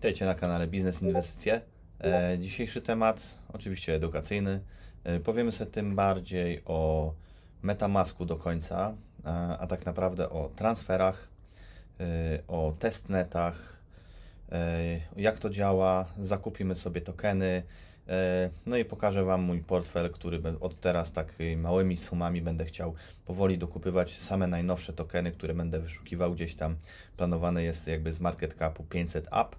Witajcie na kanale Biznes Inwestycje. E, dzisiejszy temat oczywiście edukacyjny. E, powiemy sobie tym bardziej o Metamasku do końca, a, a tak naprawdę o transferach, e, o testnetach, e, jak to działa, zakupimy sobie tokeny, e, no i pokażę Wam mój portfel, który od teraz tak małymi sumami będę chciał powoli dokupywać same najnowsze tokeny, które będę wyszukiwał gdzieś tam. Planowane jest jakby z market capu 500 up.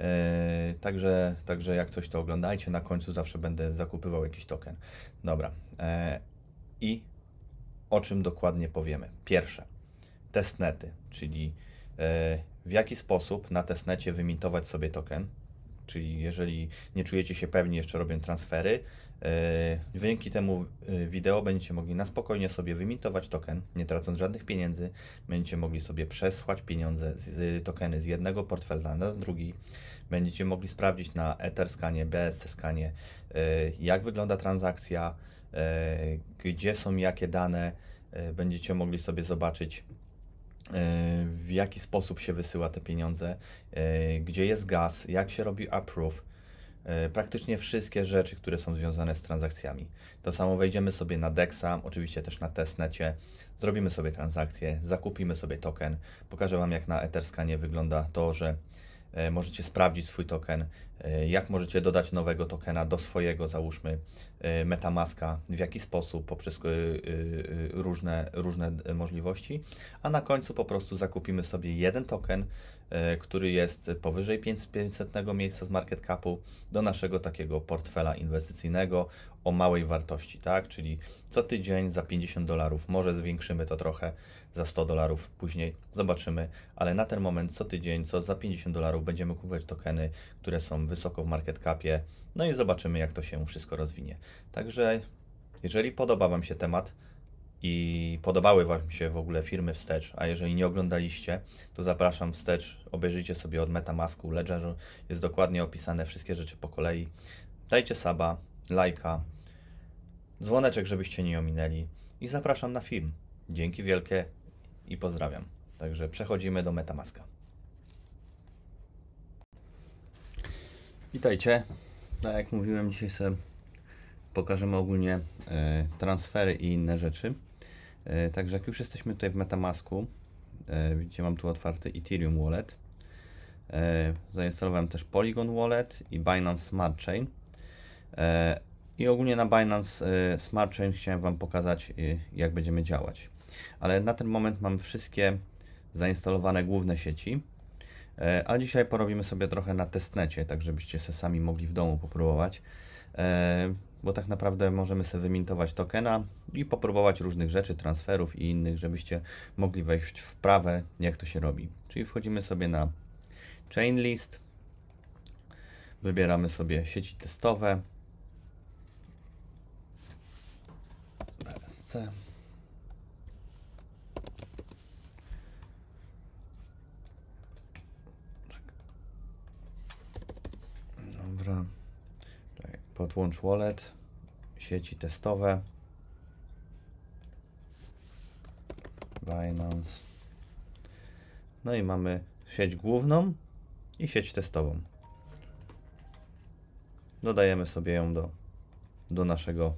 E, Także, także jak coś to oglądajcie, na końcu zawsze będę zakupywał jakiś token. Dobra. e, I o czym dokładnie powiemy? Pierwsze, testnety, czyli e, w jaki sposób na testnecie wymintować sobie token. Czyli jeżeli nie czujecie się pewni, jeszcze robią transfery, e, dzięki temu e, wideo będziecie mogli na spokojnie sobie wymintować token, nie tracąc żadnych pieniędzy. Będziecie mogli sobie przesłać pieniądze z, tokeny z jednego portfela na drugi. Będziecie mogli sprawdzić na Etherscanie, BSC skanie, e, jak wygląda transakcja, gdzie są jakie dane. Będziecie mogli sobie zobaczyć, w jaki sposób się wysyła te pieniądze, e, gdzie jest gaz, jak się robi approve. E, Praktycznie wszystkie rzeczy, które są związane z transakcjami. To samo wejdziemy sobie na DEXa, oczywiście też na testnecie, zrobimy sobie transakcję, zakupimy sobie token. Pokażę Wam, jak na Etherscanie wygląda to, że e, możecie sprawdzić swój token, e, jak możecie dodać nowego tokena do swojego, załóżmy, e, Metamaska, w jaki sposób, poprzez e, e, e, różne, różne e, możliwości, a na końcu po prostu zakupimy sobie jeden token, e, który jest powyżej 500 miejsca z market capu do naszego takiego portfela inwestycyjnego o małej wartości, tak? Czyli co tydzień za 50 dolarów, może zwiększymy to trochę za 100 dolarów później, zobaczymy, ale na ten moment co tydzień, co za 50 dolarów będziemy kupować tokeny, które są wysoko w market capie, no i zobaczymy jak to się wszystko rozwinie. Także jeżeli podoba Wam się temat, i podobały Wam się w ogóle firmy wstecz, a jeżeli nie oglądaliście, to zapraszam wstecz, obejrzyjcie sobie od Metamasku, Ledgerze, jest dokładnie opisane wszystkie rzeczy po kolei. Dajcie saba, lajka, dzwoneczek, żebyście nie ominęli i zapraszam na film. Dzięki wielkie i pozdrawiam. Także przechodzimy do Metamaska. Witajcie. Tak jak mówiłem, dzisiaj sobie pokażemy ogólnie e, transfery i inne rzeczy. E, także jak już jesteśmy tutaj w Metamasku, e, widzicie, mam tu otwarty Ethereum Wallet. Zainstalowałem też Polygon Wallet i Binance Smart Chain. I ogólnie na Binance Smart Chain chciałem Wam pokazać, jak będziemy działać. Ale na ten moment mam wszystkie zainstalowane główne sieci. E, A dzisiaj porobimy sobie trochę na testnecie, tak żebyście se sami mogli w domu popróbować. E, Bo tak naprawdę możemy sobie wymintować tokena i popróbować różnych rzeczy, transferów i innych, żebyście mogli wejść w prawę, jak to się robi. Czyli wchodzimy sobie na chain list, wybieramy sobie sieci testowe. BSC. Dobra. Czekaj, Podłącz wallet, sieci testowe. Binance. No i mamy sieć główną i sieć testową. Dodajemy sobie ją do, do naszego.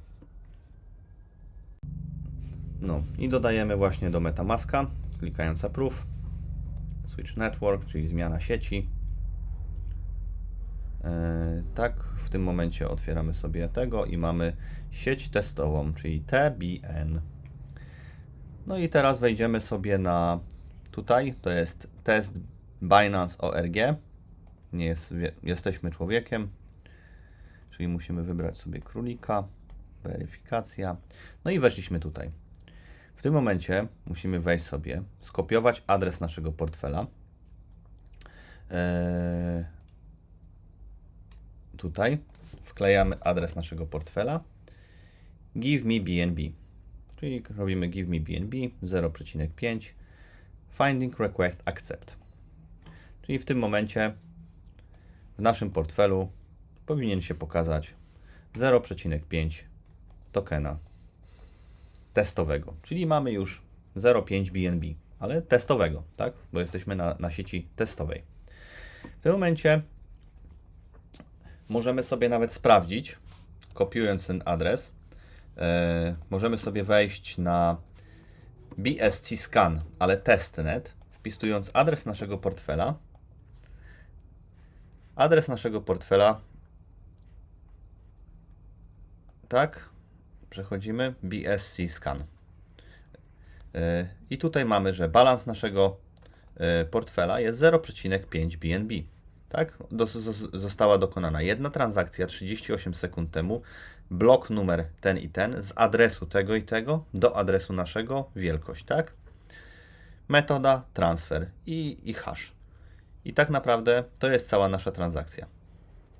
No i dodajemy właśnie do Metamaska, klikając Approve. Switch Network, czyli zmiana sieci. E, Tak, w tym momencie otwieramy sobie tego i mamy sieć testową, czyli TBN. No i teraz wejdziemy sobie na tutaj, to jest test Binance ORG. Nie jest, jesteśmy człowiekiem, czyli musimy wybrać sobie królika, weryfikacja. No i weszliśmy tutaj. W tym momencie musimy wejść sobie, skopiować adres naszego portfela. Eee, tutaj wklejamy adres naszego portfela. Give me BNB. Czyli robimy give me BNB 0,5. Finding request accept. Czyli w tym momencie w naszym portfelu powinien się pokazać 0,5 tokena testowego. Czyli mamy już 0,5 BNB, ale testowego, tak? Bo jesteśmy na, na sieci testowej. W tym momencie możemy sobie nawet sprawdzić, kopiując ten adres, e, możemy sobie wejść na BSC Scan, ale testnet, wpisując adres naszego portfela. Adres naszego portfela. Tak. Przechodzimy. BSC Scan. E, I tutaj mamy, że balans naszego e, portfela jest 0,5 BNB. Tak? Została dokonana jedna transakcja 38 sekund temu. Blok numer ten i ten z adresu tego i tego do adresu naszego wielkość, tak? Metoda, transfer i, i hash. I tak naprawdę to jest cała nasza transakcja.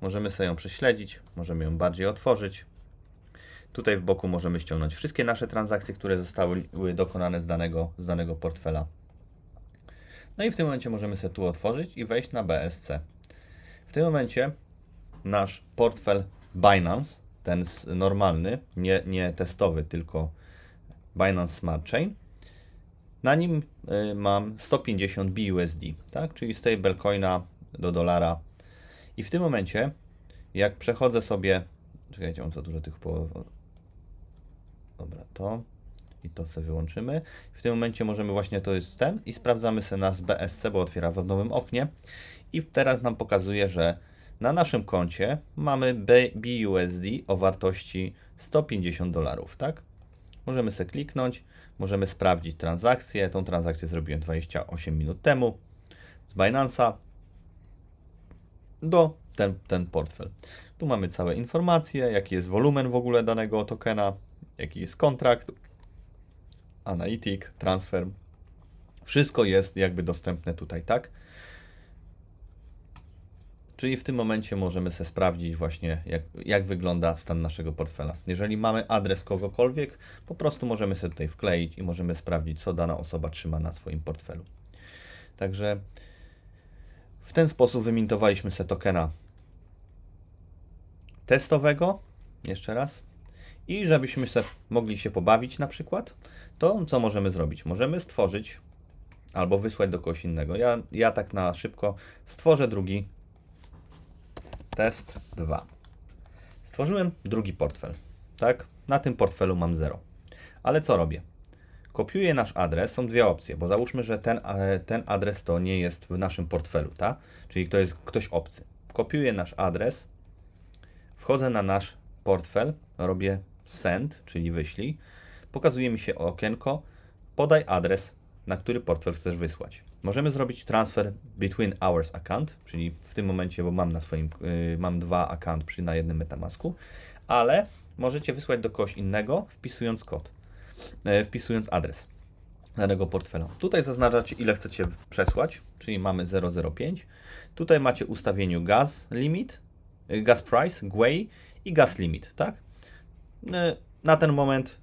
Możemy sobie ją prześledzić, możemy ją bardziej otworzyć. Tutaj w boku możemy ściągnąć wszystkie nasze transakcje, które zostały dokonane z danego, z danego portfela. No i w tym momencie możemy sobie tu otworzyć i wejść na BSC. W tym momencie nasz portfel Binance, ten normalny, nie, nie testowy, tylko Binance Smart Chain, na nim y, mam 150 BUSD, tak? czyli stablecoina do dolara. I w tym momencie, jak przechodzę sobie, czekajcie, mam za dużo tych po... Dobra, to i to sobie wyłączymy. W tym momencie możemy właśnie, to jest ten i sprawdzamy sobie nas BSC, bo otwiera w nowym oknie. I teraz nam pokazuje, że na naszym koncie mamy BUSD o wartości 150 dolarów, tak? Możemy sobie kliknąć, możemy sprawdzić transakcję. Tą transakcję zrobiłem 28 minut temu z Binance'a do ten, ten portfel. Tu mamy całe informacje, jaki jest wolumen w ogóle danego tokena, jaki jest kontrakt, Analytic, transfer. Wszystko jest jakby dostępne tutaj, tak? Czyli w tym momencie możemy sobie sprawdzić właśnie, jak, jak wygląda stan naszego portfela. Jeżeli mamy adres kogokolwiek, po prostu możemy sobie tutaj wkleić i możemy sprawdzić, co dana osoba trzyma na swoim portfelu. Także w ten sposób wymintowaliśmy sobie tokena testowego, jeszcze raz, i żebyśmy sobie mogli się pobawić na przykład, to co możemy zrobić? Możemy stworzyć albo wysłać do kogoś innego. Ja, ja tak na szybko stworzę drugi test 2. Stworzyłem drugi portfel, tak? Na tym portfelu mam 0. Ale co robię? Kopiuję nasz adres, są dwie opcje, bo załóżmy, że ten, e, ten adres to nie jest w naszym portfelu, tak? Czyli to jest ktoś obcy. Kopiuję nasz adres, wchodzę na nasz portfel, robię send, czyli wyślij, pokazuje mi się okienko, podaj adres, na który portfel chcesz wysłać. Możemy zrobić transfer between hours account, czyli w tym momencie, bo mam na swoim, y, mam dwa account przy na jednym Metamasku, ale możecie wysłać do kogoś innego, wpisując kod, e, wpisując adres danego portfela. Tutaj zaznaczacie, ile chcecie przesłać, czyli mamy 005. Tutaj macie ustawieniu gas limit, y, gas price, GUI i gas limit, tak? Y, Na ten moment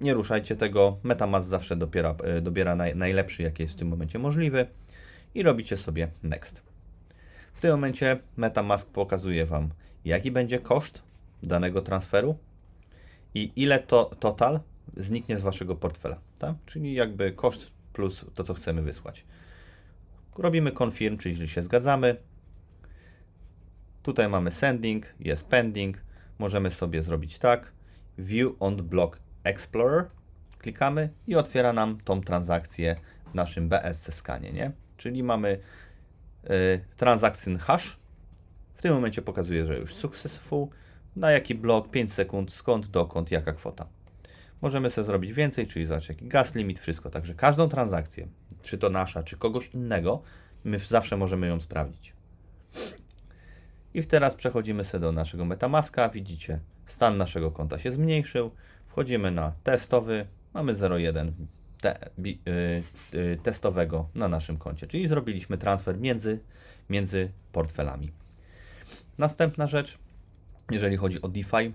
nie ruszajcie tego. MetaMask zawsze dobiera, y, dobiera naj, najlepszy, jaki jest w tym momencie możliwy i robicie sobie next. W tym momencie MetaMask pokazuje Wam, jaki będzie koszt danego transferu i ile to total zniknie z Waszego portfela. Tak? Czyli jakby koszt plus to, co chcemy wysłać. Robimy confirm, czyli się zgadzamy. Tutaj mamy sending, jest pending. Możemy sobie zrobić tak. View on block Explorer. Klikamy i otwiera nam tą transakcję w naszym BSC skanie, nie? Czyli mamy y, transaction hash. W tym momencie pokazuje, że już successful. Na jaki blok, 5 sekund, skąd, dokąd, jaka kwota. Możemy sobie zrobić więcej, czyli zobaczyć jaki gas limit, wszystko. Także każdą transakcję, czy to nasza, czy kogoś innego, my zawsze możemy ją sprawdzić. I teraz przechodzimy sobie do naszego Metamaska. Widzicie, stan naszego konta się zmniejszył. Wchodzimy na testowy. Mamy 0,1 te, bi, y, y, testowego na naszym koncie. Czyli zrobiliśmy transfer między, między portfelami. Następna rzecz, jeżeli chodzi o DeFi,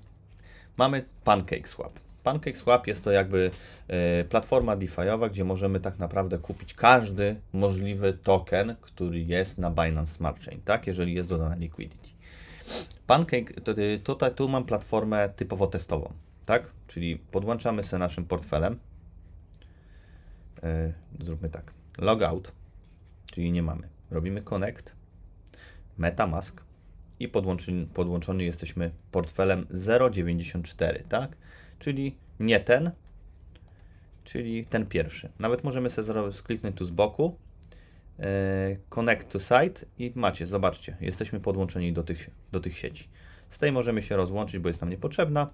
mamy PancakeSwap. PancakeSwap jest to jakby e, platforma DeFi'owa, gdzie możemy tak naprawdę kupić każdy możliwy token, który jest na Binance Smart Chain, tak? Jeżeli jest dodana liquidity. Pancake, tutaj tu mam platformę typowo testową, tak? Czyli podłączamy się naszym portfelem. E, zróbmy tak. Logout, czyli nie mamy. Robimy connect. MetaMask i podłączony, podłączony jesteśmy portfelem 0.94, tak? Czyli nie ten, czyli ten pierwszy. Nawet możemy sobie skliknąć tu z boku, e, connect to site i macie, zobaczcie, jesteśmy podłączeni do tych, do tych sieci. Z tej możemy się rozłączyć, bo jest nam niepotrzebna,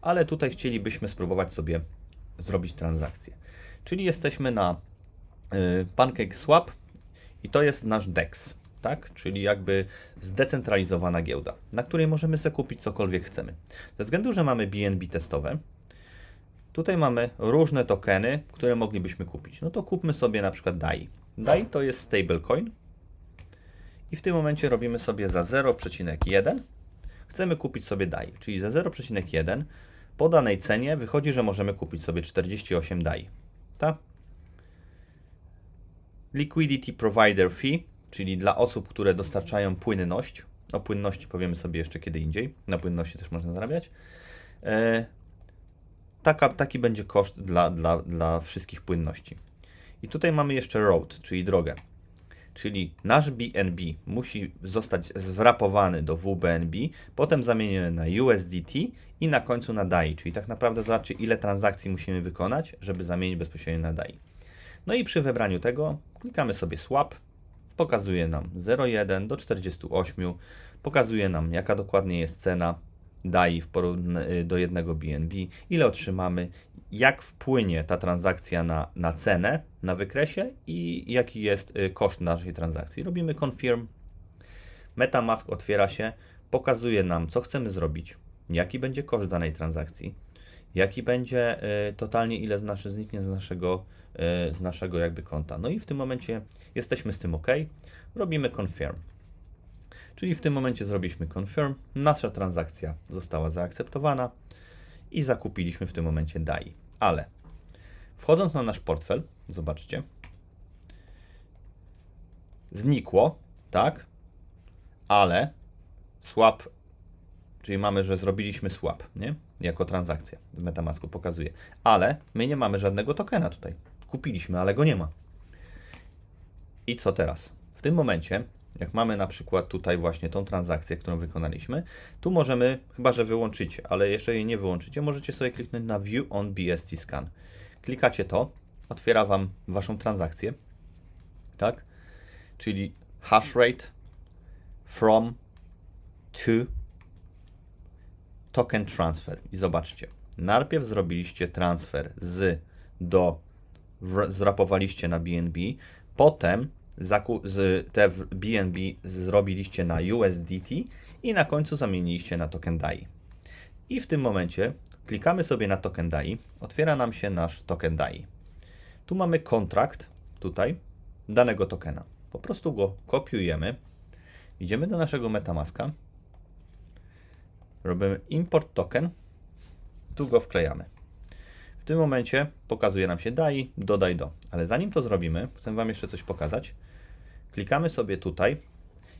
ale tutaj chcielibyśmy spróbować sobie zrobić transakcję. Czyli jesteśmy na y, PancakeSwap i to jest nasz DEX, tak? Czyli jakby zdecentralizowana giełda, na której możemy sobie kupić cokolwiek chcemy. Ze względu, że mamy BNB testowe, tutaj mamy różne tokeny, które moglibyśmy kupić. No to kupmy sobie na przykład DAI. DAI to jest stablecoin i w tym momencie robimy sobie za 0,1 chcemy kupić sobie DAI, czyli za 0,1 po danej cenie wychodzi, że możemy kupić sobie 48 DAI. Tak? Liquidity Provider Fee, czyli dla osób, które dostarczają płynność. O płynności powiemy sobie jeszcze kiedy indziej. Na płynności też można zarabiać. E, taka, taki będzie koszt dla, dla, dla wszystkich płynności. I tutaj mamy jeszcze road, czyli drogę. Czyli nasz BNB musi zostać zwrapowany do WBNB, potem zamieniony na USDT i na końcu na DAI. Czyli tak naprawdę zobaczcie, ile transakcji musimy wykonać, żeby zamienić bezpośrednio na DAI. No i przy wybraniu tego klikamy sobie swap, pokazuje nam 0,1 do 48, pokazuje nam jaka dokładnie jest cena DAI w porównaniu do jednego BNB, ile otrzymamy, jak wpłynie ta transakcja na, na cenę na wykresie i jaki jest y, koszt naszej transakcji. Robimy confirm, MetaMask otwiera się, pokazuje nam co chcemy zrobić, jaki będzie koszt danej transakcji, jaki będzie y, totalnie ile z naszy, zniknie z naszego, y, z naszego jakby konta. No i w tym momencie jesteśmy z tym OK, robimy confirm. Czyli w tym momencie zrobiliśmy confirm, nasza transakcja została zaakceptowana i zakupiliśmy w tym momencie DAI. Ale wchodząc na nasz portfel, zobaczcie, znikło, tak? Ale swap, czyli mamy, że zrobiliśmy swap, nie? Jako transakcja w Metamasku pokazuje. Ale my nie mamy żadnego tokena tutaj. Kupiliśmy, ale go nie ma. I co teraz? W tym momencie jak mamy na przykład tutaj właśnie tą transakcję, którą wykonaliśmy, tu możemy, chyba że wyłączycie, ale jeszcze jej nie wyłączycie, możecie sobie kliknąć na View on BST Scan. Klikacie to, otwiera Wam Waszą transakcję, tak? Czyli hash rate from to token transfer. I zobaczcie, najpierw zrobiliście transfer z do, zrapowaliście na BNB, potem z te BNB zrobiliście na USDT i na końcu zamieniliście na token DAI. I w tym momencie klikamy sobie na token DAI, otwiera nam się nasz token DAI. Tu mamy kontrakt, tutaj, danego tokena. Po prostu go kopiujemy, idziemy do naszego Metamaska, robimy import token, tu go wklejamy. W tym momencie pokazuje nam się daj, dodaj do. Ale zanim to zrobimy, chcę Wam jeszcze coś pokazać. Klikamy sobie tutaj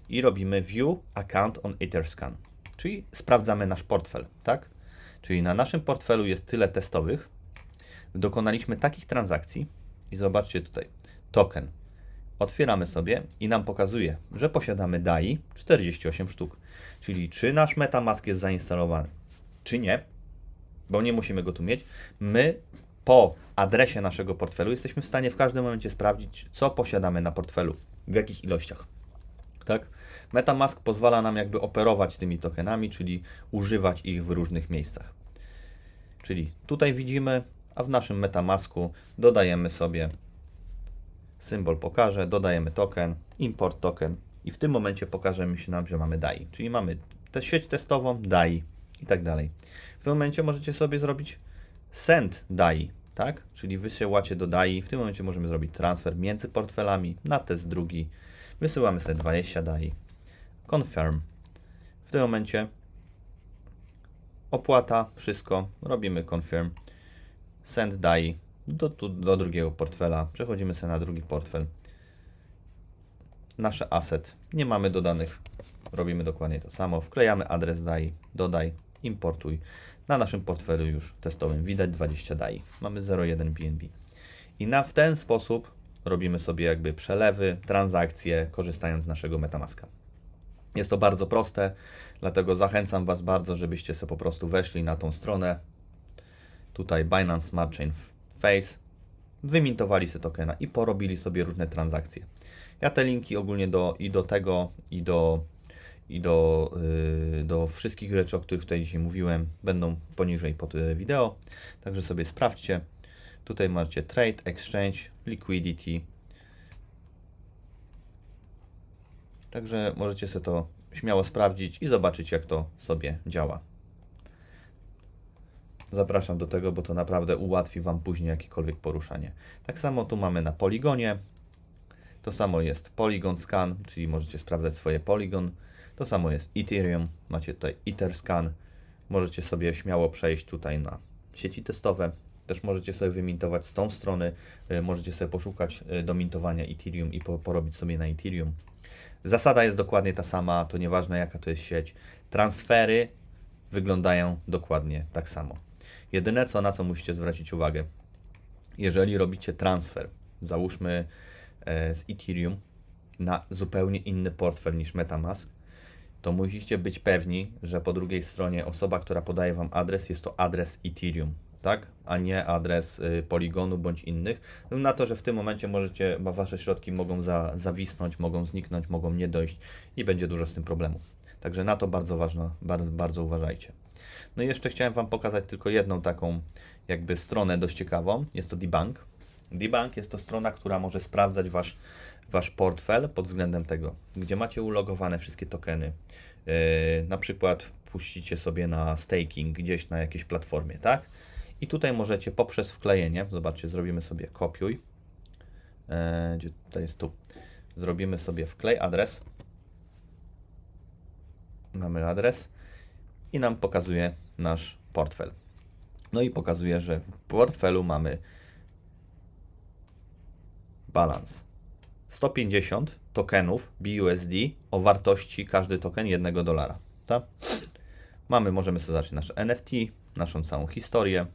i robimy View Account on Etherscan, czyli sprawdzamy nasz portfel, tak? Czyli na naszym portfelu jest tyle testowych. Dokonaliśmy takich transakcji i zobaczcie tutaj, token. Otwieramy sobie i nam pokazuje, że posiadamy DAI 48 sztuk. Czyli czy nasz MetaMask jest zainstalowany, czy nie, bo nie musimy go tu mieć. My po adresie naszego portfelu jesteśmy w stanie w każdym momencie sprawdzić, co posiadamy na portfelu, w jakich ilościach. Tak? MetaMask pozwala nam jakby operować tymi tokenami, czyli używać ich w różnych miejscach. Czyli tutaj widzimy, a w naszym MetaMasku dodajemy sobie symbol pokaże, dodajemy token, import token i w tym momencie pokaże mi się nam, że mamy DAI, czyli mamy tę sieć testową, DAI i tak dalej. W tym momencie możecie sobie zrobić send DAI, tak? Czyli wysyłacie do DAI. W tym momencie możemy zrobić transfer między portfelami na test drugi. Wysyłamy sobie 20 DAI. Confirm. W tym momencie opłata, wszystko. Robimy confirm. Send DAI do, do, do drugiego portfela. Przechodzimy sobie na drugi portfel. Nasze asset. Nie mamy dodanych. Robimy dokładnie to samo. Wklejamy adres DAI. Dodaj importuj. Na naszym portfelu już testowym widać 20 DAI. Mamy 0,1 BNB. I na, w ten sposób robimy sobie jakby przelewy, transakcje, korzystając z naszego Metamaska. Jest to bardzo proste, dlatego zachęcam Was bardzo, żebyście sobie po prostu weszli na tą stronę. Tutaj Binance Smart Chain Face, wymintowali sobie tokena i porobili sobie różne transakcje. Ja te linki ogólnie do, i do tego, i do, i do, yy, do wszystkich rzeczy, o których tutaj dzisiaj mówiłem, będą poniżej pod y, wideo. Także sobie sprawdźcie. Tutaj macie Trade, Exchange, Liquidity. Także możecie sobie to śmiało sprawdzić i zobaczyć, jak to sobie działa. Zapraszam do tego, bo to naprawdę ułatwi Wam później jakiekolwiek poruszanie. Tak samo tu mamy na Poligonie. To samo jest Polygon Scan, czyli możecie sprawdzać swoje Polygon. To samo jest Ethereum, macie tutaj Etherscan. Możecie sobie śmiało przejść tutaj na sieci testowe. Też możecie sobie wymintować z tą strony. y, Możecie sobie poszukać y, do mintowania Ethereum i po, porobić sobie na Ethereum. Zasada jest dokładnie ta sama, to nieważne jaka to jest sieć. Transfery wyglądają dokładnie tak samo. Jedyne co na co musicie zwrócić uwagę, jeżeli robicie transfer, załóżmy e, z Ethereum na zupełnie inny portfel niż MetaMask, to musicie być pewni, że po drugiej stronie osoba, która podaje Wam adres, jest to adres Ethereum, tak? A nie adres y, Polygonu bądź innych. Na to, że w tym momencie możecie, Wasze środki mogą za, zawisnąć, mogą zniknąć, mogą nie dojść i będzie dużo z tym problemów. Także na to bardzo ważno, bardzo, bardzo uważajcie. No i jeszcze chciałem Wam pokazać tylko jedną taką jakby stronę dość ciekawą. Jest to Debunk. Debunk jest to strona, która może sprawdzać Wasz, wasz portfel pod względem tego, gdzie macie ulogowane wszystkie tokeny. Yy, na przykład puścicie sobie na staking gdzieś na jakiejś platformie, tak? I tutaj możecie poprzez wklejenie, zobaczcie, zrobimy sobie kopiuj. Yy, gdzie tutaj jest tu. Zrobimy sobie wklej adres. Mamy adres i nam pokazuje nasz portfel. No i pokazuje, że w portfelu mamy balans 150 tokenów BUSD o wartości każdy token 1 dolara. Tak? Mamy, możemy sobie zacząć nasze NFT, naszą całą historię.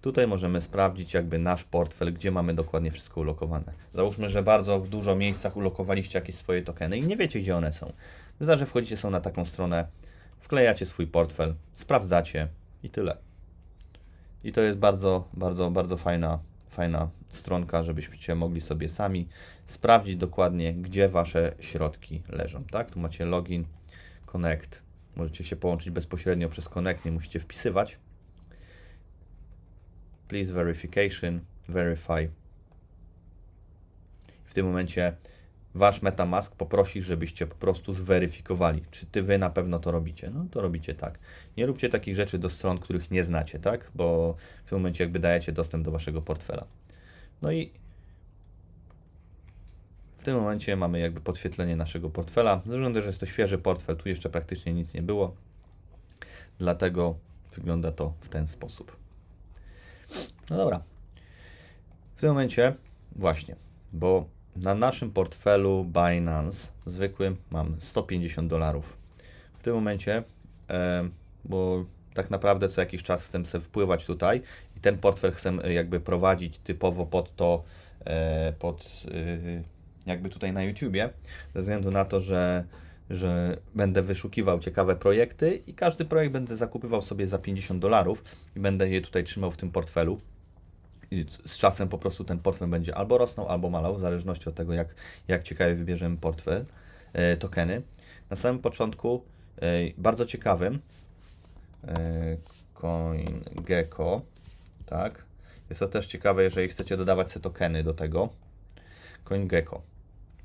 Tutaj możemy sprawdzić jakby nasz portfel, gdzie mamy dokładnie wszystko ulokowane. Załóżmy, że bardzo w dużo miejscach ulokowaliście jakieś swoje tokeny i nie wiecie, gdzie one są. Wystarczy, że wchodzicie są na taką stronę, wklejacie swój portfel, sprawdzacie i tyle. I to jest bardzo, bardzo, bardzo fajna, fajna stronka, żebyście mogli sobie sami sprawdzić dokładnie, gdzie wasze środki leżą. Tak? Tu macie login, connect. Możecie się połączyć bezpośrednio przez connect, nie musicie wpisywać. Please verification, verify. W tym momencie wasz MetaMask poprosi, żebyście po prostu zweryfikowali, czy ty wy na pewno to robicie. No to robicie tak. Nie róbcie takich rzeczy do stron, których nie znacie, tak? Bo w tym momencie jakby dajecie dostęp do waszego portfela. No i w tym momencie mamy jakby podświetlenie naszego portfela. Ze względu, że jest to świeży portfel, tu jeszcze praktycznie nic nie było. Dlatego wygląda to w ten sposób. No dobra. W tym momencie właśnie, bo na naszym portfelu Binance zwykłym mam 150 dolarów. W tym momencie, e, bo tak naprawdę co jakiś czas chcę sobie wpływać tutaj i ten portfel chcę e, jakby prowadzić typowo pod to, e, pod jakby tutaj na YouTubie, ze względu na to, że, że będę wyszukiwał ciekawe projekty i każdy projekt będę zakupywał sobie za 50 dolarów i będę je tutaj trzymał w tym portfelu z czasem po prostu ten portfel będzie albo rosnął, albo malał, w zależności od tego, jak, jak ciekawie wybierzemy portfel, e, tokeny. Na samym początku e, bardzo ciekawym e, CoinGecko, tak. Jest to też ciekawe, jeżeli chcecie dodawać sobie tokeny do tego. CoinGecko.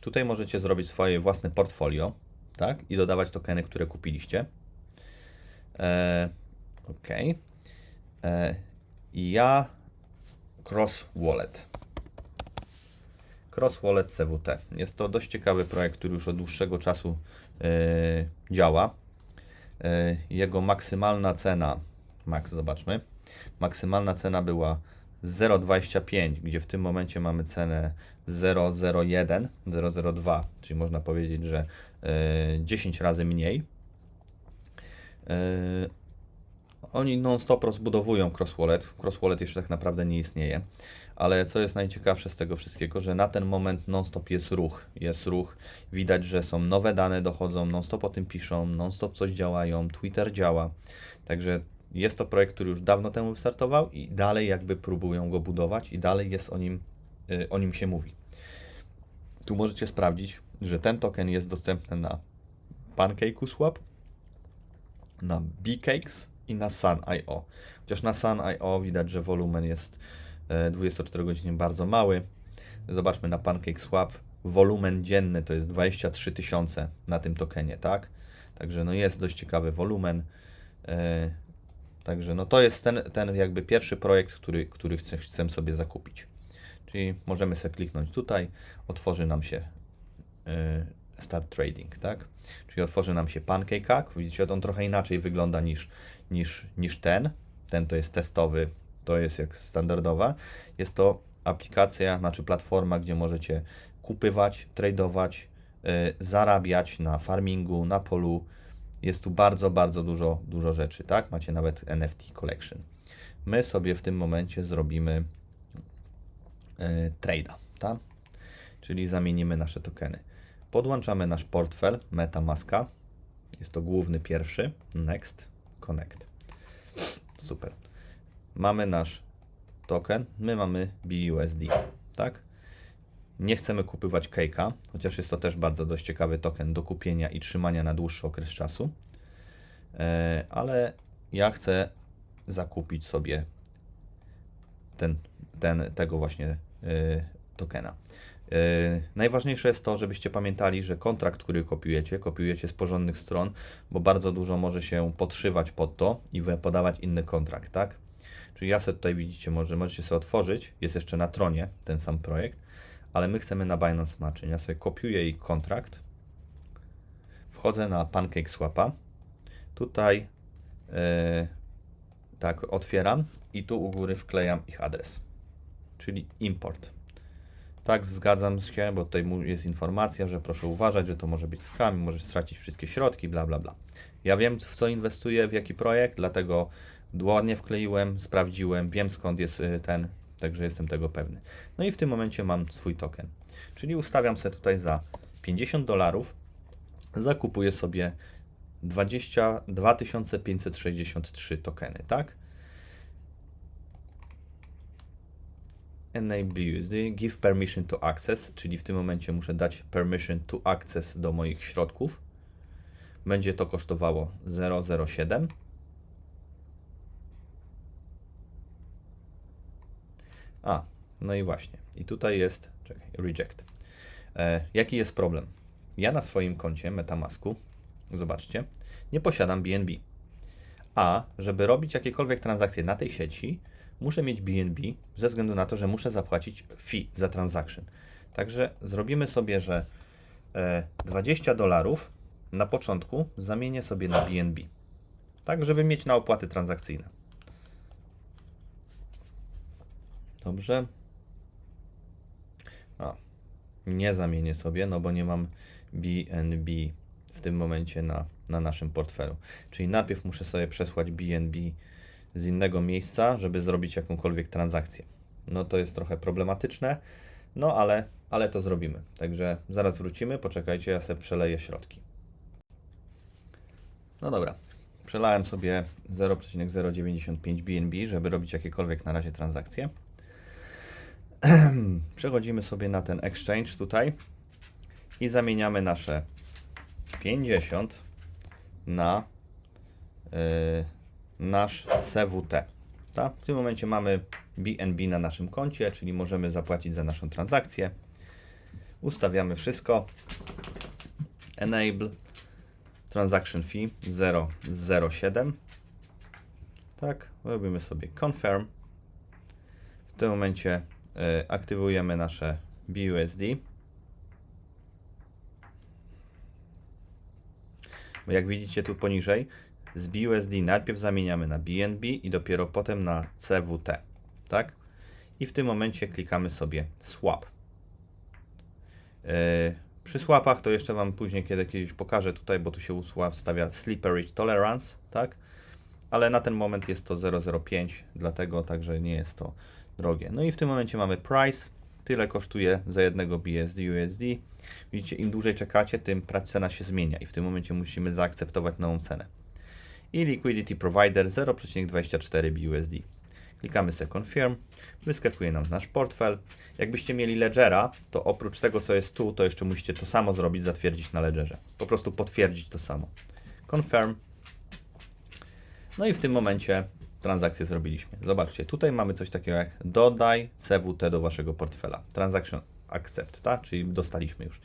Tutaj możecie zrobić swoje własne portfolio, tak, i dodawać tokeny, które kupiliście. E, ok. E, ja Cross Wallet. Cross Wallet CWT. Jest to dość ciekawy projekt, który już od dłuższego czasu e, działa. E, jego maksymalna cena, max zobaczmy, maksymalna cena była 0,25, gdzie w tym momencie mamy cenę 0,01, 0,02, czyli można powiedzieć, że e, 10 razy mniej. Oni non-stop rozbudowują cross-wallet. Cross-wallet jeszcze tak naprawdę nie istnieje. Ale co jest najciekawsze z tego wszystkiego, że na ten moment non-stop jest ruch. Jest ruch. Widać, że są nowe dane dochodzą, non-stop o tym piszą, non-stop coś działają, Twitter działa. Także jest to projekt, który już dawno temu wystartował i dalej jakby próbują go budować i dalej jest o nim, y, o nim się mówi. Tu możecie sprawdzić, że ten token jest dostępny na PancakeSwap, na Bcakes i na Sun.io. Chociaż na Sun.io widać, że wolumen jest e, 24 godziny bardzo mały. Zobaczmy na PancakeSwap. Wolumen dzienny to jest 23 tysiące na tym tokenie, tak? Także no jest dość ciekawy wolumen. E, Także no to jest ten, ten jakby pierwszy projekt, który, który chcę, chcę sobie zakupić. Czyli możemy sobie kliknąć tutaj, otworzy nam się e, Start Trading, tak? Czyli otworzy nam się PancakeHack. Widzicie, on trochę inaczej wygląda niż, niż, niż ten. Ten to jest testowy, to jest jak standardowa. Jest to aplikacja, znaczy platforma, gdzie możecie kupywać, tradować, e, zarabiać na farmingu, na polu. Jest tu bardzo, bardzo dużo, dużo rzeczy, tak? Macie nawet NFT Collection. My sobie w tym momencie zrobimy e, trade'a, tak? Czyli zamienimy nasze tokeny. Podłączamy nasz portfel MetaMaska. Jest to główny pierwszy. Next, connect. Super. Mamy nasz token. My mamy BUSD, tak? Nie chcemy kupywać Cake'a, chociaż jest to też bardzo dość ciekawy token do kupienia i trzymania na dłuższy okres czasu. E, ale ja chcę zakupić sobie ten, ten, tego właśnie e, tokena. E, Najważniejsze jest to, żebyście pamiętali, że kontrakt, który kopiujecie, kopiujecie z porządnych stron, bo bardzo dużo może się podszywać pod to i podawać inny kontrakt, tak? Czyli ja sobie tutaj widzicie, może możecie sobie otworzyć, jest jeszcze na tronie ten sam projekt, ale my chcemy na Binance Smart, czyli ja sobie kopiuję jej kontrakt, wchodzę na PancakeSwapa, tutaj e, tak otwieram i tu u góry wklejam ich adres, czyli import. Tak, zgadzam się, bo tutaj jest informacja, że proszę uważać, że to może być scam, możesz stracić wszystkie środki, bla, bla, bla. Ja wiem, w co inwestuję, w jaki projekt, dlatego ładnie wkleiłem, sprawdziłem, wiem skąd jest y, ten, także jestem tego pewny. No i w tym momencie mam swój token. Czyli ustawiam sobie tutaj za 50 dolarów, zakupuję sobie 22 563 tokeny, tak? Enable give permission to access, czyli w tym momencie muszę dać permission to access do moich środków. Będzie to kosztowało 007. A, no i właśnie. I tutaj jest, czekaj, reject. E, jaki jest problem? Ja na swoim koncie Metamasku, zobaczcie, nie posiadam BNB. A żeby robić jakiekolwiek transakcje na tej sieci, muszę mieć BNB ze względu na to, że muszę zapłacić fee za transaction. Także zrobimy sobie, że e, 20 dolarów na początku zamienię sobie na BNB. Tak, żeby mieć na opłaty transakcyjne. Dobrze. A, nie zamienię sobie, no bo nie mam BNB w tym momencie na, na naszym portfelu. Czyli najpierw muszę sobie przesłać BNB z innego miejsca, żeby zrobić jakąkolwiek transakcję. No to jest trochę problematyczne, no ale, ale to zrobimy. Także zaraz wrócimy, poczekajcie, ja sobie przeleję środki. No dobra, przelałem sobie 0,095 BNB, żeby robić jakiekolwiek na razie transakcje. Przechodzimy sobie na ten exchange tutaj i zamieniamy nasze 50 na yy, nasz CWT. Tak? W tym momencie mamy BNB na naszym koncie, czyli możemy zapłacić za naszą transakcję. Ustawiamy wszystko. Enable transaction fee 007. Tak, robimy sobie confirm. W tym momencie y, aktywujemy nasze BUSD. Jak widzicie tu poniżej, z BUSD najpierw zamieniamy na BNB i dopiero potem na CWT, tak? I w tym momencie klikamy sobie swap. Yy, przy swapach to jeszcze Wam później kiedy kiedyś pokażę tutaj, bo tu się usła- stawia slippery tolerance, tak? ale na ten moment jest to 0,05, dlatego także nie jest to drogie. No i w tym momencie mamy price, tyle kosztuje za jednego BSD USD. Widzicie, im dłużej czekacie, tym cena się zmienia i w tym momencie musimy zaakceptować nową cenę. I liquidity provider 0,24 BUSD. Klikamy se confirm, wyskakuje nam nasz portfel. Jakbyście mieli ledgera, to oprócz tego co jest tu, to jeszcze musicie to samo zrobić, zatwierdzić na ledgerze. Po prostu potwierdzić to samo. Confirm. No i w tym momencie transakcję zrobiliśmy. Zobaczcie, tutaj mamy coś takiego jak dodaj CWT do waszego portfela. Transaction accept, tak? Czyli dostaliśmy już.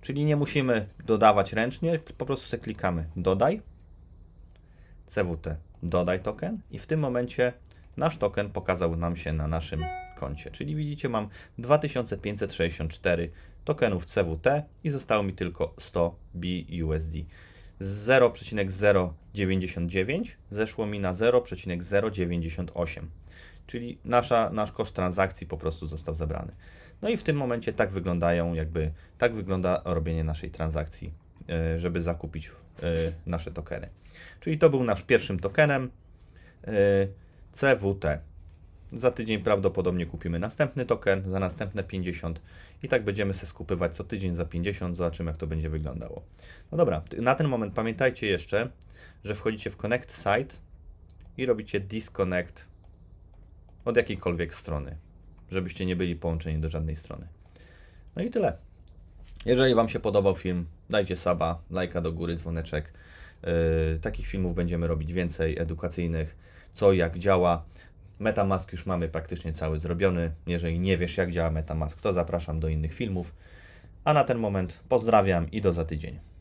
Czyli nie musimy dodawać ręcznie, po prostu sobie klikamy dodaj CWT dodaj token i w tym momencie nasz token pokazał nam się na naszym koncie. Czyli widzicie, mam 2564 tokenów CWT i zostało mi tylko 100 BUSD. Z 0,099 zeszło mi na 0,098. Czyli nasza, nasz koszt transakcji po prostu został zabrany. No i w tym momencie tak wyglądają, jakby tak wygląda robienie naszej transakcji, żeby zakupić e, nasze tokeny. Czyli to był nasz pierwszym tokenem e, CWT. Za tydzień prawdopodobnie kupimy następny token, za następne 50 i tak będziemy se skupywać co tydzień za 50, zobaczymy jak to będzie wyglądało. No dobra, na ten moment pamiętajcie jeszcze, że wchodzicie w Connect Site i robicie disconnect od jakiejkolwiek strony, żebyście nie byli połączeni do żadnej strony. No i tyle. Jeżeli Wam się podobał film, dajcie suba, lajka do góry, dzwoneczek. Yy, takich filmów będziemy robić więcej, edukacyjnych, co jak działa. Metamask już mamy praktycznie cały zrobiony. Jeżeli nie wiesz jak działa Metamask, to zapraszam do innych filmów. A na ten moment pozdrawiam i do za tydzień.